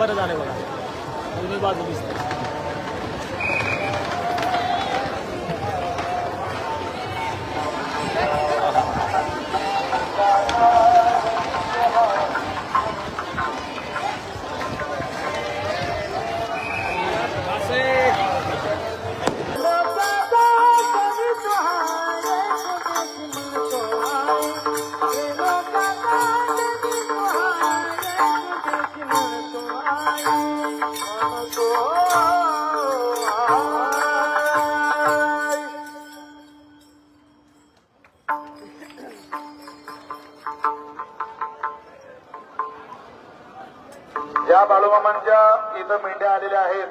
बरं झालं बघा. दोन्ही बाजू दिसते. ज्या बाळूमामांच्या इथं मेंढ्या आलेल्या आहेत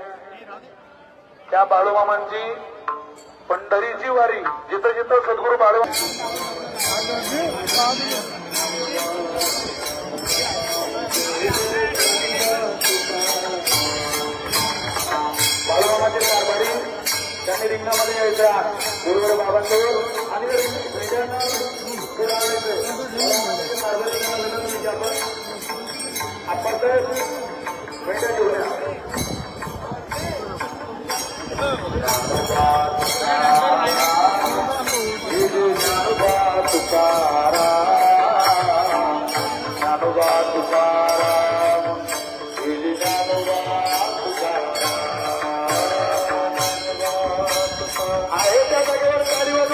त्या बाळूमामांची पंढरीची वारी जिथं जिथं सद्गुरू बाळू त्यांनी रिंगणामध्ये यायच्या गुरुवर बाबांजवळ आणि मेंढ्यांना पुढे आणायचं. बाळूमामाचे कारभारी त्यांना विनंती की आपण आपण तर मेंढ्या घेऊया